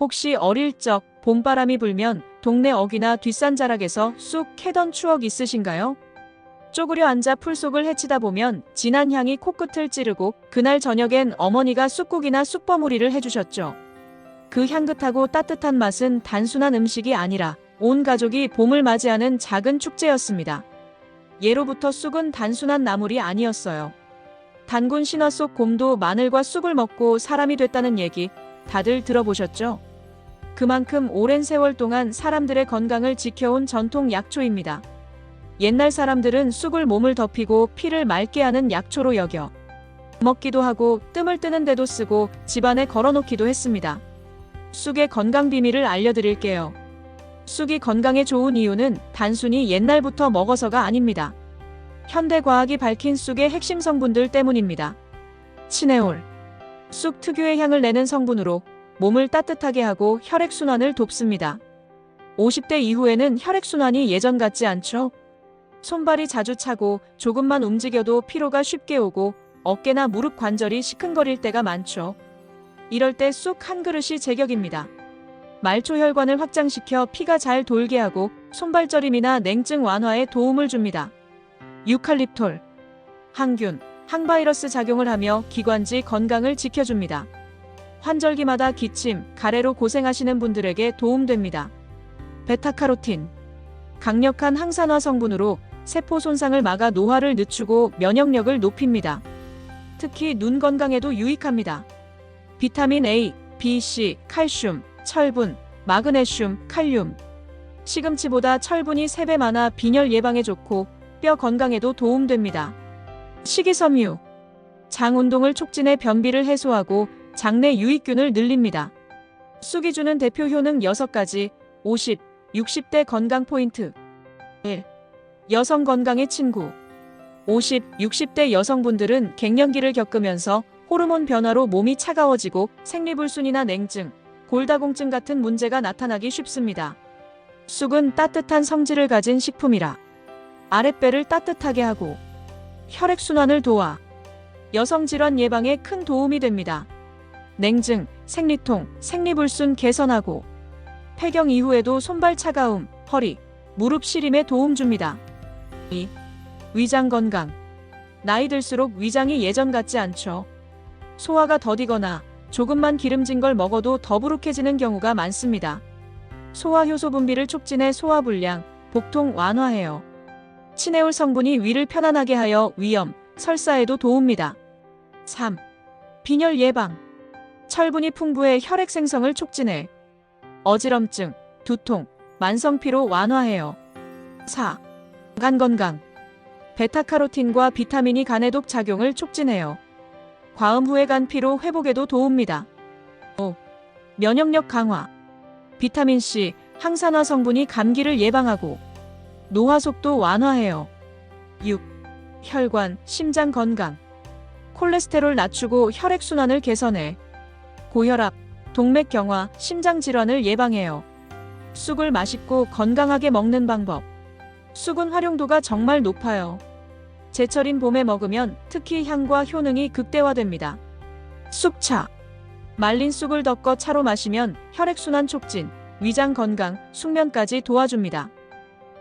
혹시 어릴 적 봄바람이 불면 동네 어귀나 뒷산 자락에서 쑥 캐던 추억 있으신가요? 쪼그려 앉아 풀속을 헤치다 보면 진한 향이 코끝을 찌르고 그날 저녁엔 어머니가 쑥국이나 쑥버무리를 해주셨죠. 그 향긋하고 따뜻한 맛은 단순한 음식이 아니라 온 가족이 봄을 맞이하는 작은 축제였습니다. 예로부터 쑥은 단순한 나물이 아니었어요. 단군 신화 속 곰도 마늘과 쑥을 먹고 사람이 됐다는 얘기 다들 들어보셨죠? 그만큼 오랜 세월 동안 사람들의 건강을 지켜온 전통 약초입니다. 옛날 사람들은 쑥을 몸을 덮이고 피를 맑게 하는 약초로 여겨 먹기도 하고 뜸을 뜨는 데도 쓰고 집안에 걸어놓기도 했습니다. 쑥의 건강 비밀을 알려드릴게요. 쑥이 건강에 좋은 이유는 단순히 옛날부터 먹어서가 아닙니다. 현대 과학이 밝힌 쑥의 핵심 성분들 때문입니다. 치네올. 쑥 특유의 향을 내는 성분으로 몸을 따뜻하게 하고 혈액순환을 돕습니다. 50대 이후에는 혈액순환이 예전 같지 않죠? 손발이 자주 차고 조금만 움직여도 피로가 쉽게 오고 어깨나 무릎 관절이 시큰거릴 때가 많죠. 이럴 때 쑥 한 그릇이 제격입니다. 말초 혈관을 확장시켜 피가 잘 돌게 하고 손발저림이나 냉증 완화에 도움을 줍니다. 유칼립톨, 항균, 항바이러스 작용을 하며 기관지 건강을 지켜줍니다. 환절기마다 기침, 가래로 고생하시는 분들에게 도움됩니다. 베타카로틴, 강력한 항산화 성분으로 세포 손상을 막아 노화를 늦추고 면역력을 높입니다. 특히 눈 건강에도 유익합니다. 비타민 A, B, C, 칼슘, 철분, 마그네슘, 칼륨. 시금치보다 철분이 3배 많아 빈혈 예방에 좋고 뼈 건강에도 도움됩니다. 식이섬유. 장 운동을 촉진해 변비를 해소하고 장내 유익균을 늘립니다. 쑥이 주는 대표 효능 6가지, 50, 60대 건강 포인트. 1. 여성 건강의 친구. 50, 60대 여성분들은 갱년기를 겪으면서 호르몬 변화로 몸이 차가워지고 생리불순이나 냉증, 골다공증 같은 문제가 나타나기 쉽습니다. 쑥은 따뜻한 성질을 가진 식품이라 아랫배를 따뜻하게 하고 혈액순환을 도와 여성 질환 예방에 큰 도움이 됩니다. 냉증, 생리통, 생리불순 개선하고 폐경 이후에도 손발 차가움, 허리, 무릎 시림에 도움 줍니다. 2. 위장 건강. 나이 들수록 위장이 예전 같지 않죠. 소화가 더디거나 조금만 기름진 걸 먹어도 더부룩해지는 경우가 많습니다. 소화 효소 분비를 촉진해 소화 불량, 복통 완화해요. 치네올 성분이 위를 편안하게 하여 위염, 설사에도 도움니다. 3. 빈혈 예방. 철분이 풍부해 혈액 생성을 촉진해 어지럼증, 두통, 만성 피로 완화해요. 4. 간 건강. 베타카로틴과 비타민이 간의 독 작용을 촉진해요. 과음 후의 간 피로 회복에도 도움니다. 5. 면역력 강화. 비타민 C, 항산화 성분이 감기를 예방하고 노화 속도 완화해요. 6. 혈관, 심장 건강. 콜레스테롤 낮추고 혈액 순환을 개선해 고혈압, 동맥 경화, 심장 질환을 예방해요. 쑥을 맛있고 건강하게 먹는 방법. 쑥은 활용도가 정말 높아요. 제철인 봄에 먹으면 특히 향과 효능이 극대화됩니다. 쑥차. 말린 쑥을 덮어 차로 마시면 혈액순환 촉진, 위장 건강, 숙면까지 도와줍니다.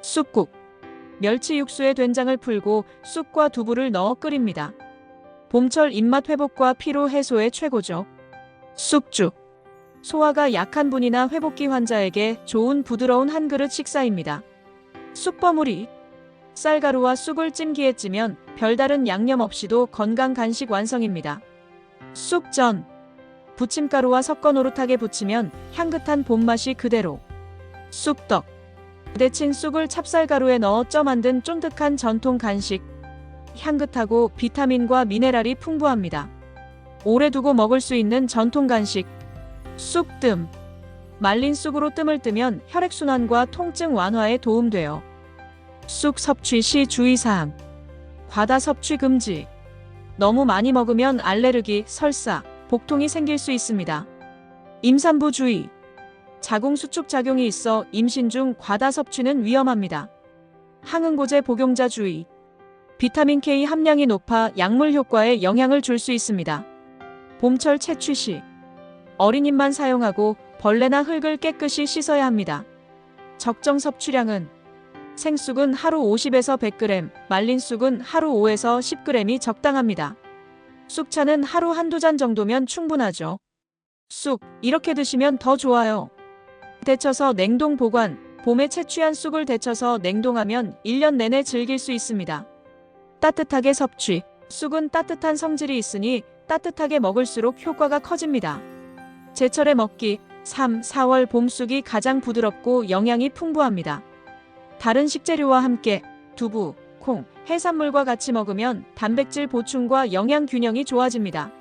쑥국. 멸치 육수에 된장을 풀고 쑥과 두부를 넣어 끓입니다. 봄철 입맛 회복과 피로 해소에 최고죠. 쑥죽. 소화가 약한 분이나 회복기 환자에게 좋은 부드러운 한 그릇 식사입니다. 쑥버무리. 쌀가루와 쑥을 찜기에 찌면 별다른 양념 없이도 건강 간식 완성입니다. 쑥전. 부침가루와 섞어 노릇하게 부치면 향긋한 봄맛이 그대로. 쑥떡. 데친 쑥을 찹쌀가루에 넣어 쪄 만든 쫀득한 전통 간식. 향긋하고 비타민과 미네랄이 풍부합니다. 오래 두고 먹을 수 있는 전통 간식. 쑥뜸. 말린 쑥으로 뜸을 뜨면 혈액순환과 통증 완화에 도움돼요. 쑥 섭취 시 주의사항. 과다 섭취 금지. 너무 많이 먹으면 알레르기, 설사, 복통이 생길 수 있습니다. 임산부 주의. 자궁 수축 작용이 있어 임신 중 과다 섭취는 위험합니다. 항응고제 복용자 주의. 비타민 K 함량이 높아 약물 효과에 영향을 줄 수 있습니다. 봄철 채취 시 어린입만 사용하고 벌레나 흙을 깨끗이 씻어야 합니다. 적정 섭취량은 생쑥은 하루 50에서 100g, 말린 쑥은 하루 5에서 10g이 적당합니다. 쑥차는 하루 한두 잔 정도면 충분하죠. 쑥, 이렇게 드시면 더 좋아요. 데쳐서 냉동 보관, 봄에 채취한 쑥을 데쳐서 냉동하면 1년 내내 즐길 수 있습니다. 따뜻하게 섭취, 쑥은 따뜻한 성질이 있으니 따뜻하게 먹을수록 효과가 커집니다. 제철에 먹기, 3, 4월 봄쑥이 가장 부드럽고 영양이 풍부합니다. 다른 식재료와 함께 두부, 콩, 해산물과 같이 먹으면 단백질 보충과 영양 균형이 좋아집니다.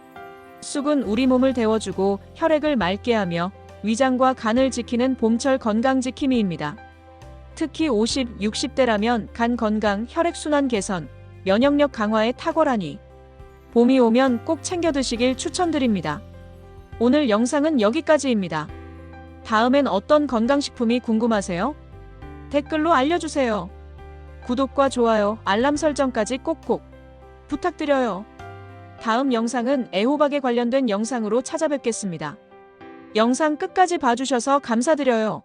쑥은 우리 몸을 데워주고 혈액을 맑게 하며 위장과 간을 지키는 봄철 건강 지킴이입니다. 특히 50, 60대라면 간 건강, 혈액순환 개선, 면역력 강화에 탁월하니 봄이 오면 꼭 챙겨 드시길 추천드립니다. 오늘 영상은 여기까지입니다. 다음엔 어떤 건강식품이 궁금하세요? 댓글로 알려주세요. 구독과 좋아요, 알람 설정까지 꼭꼭 부탁드려요. 다음 영상은 애호박에 관련된 영상으로 찾아뵙겠습니다. 영상 끝까지 봐주셔서 감사드려요.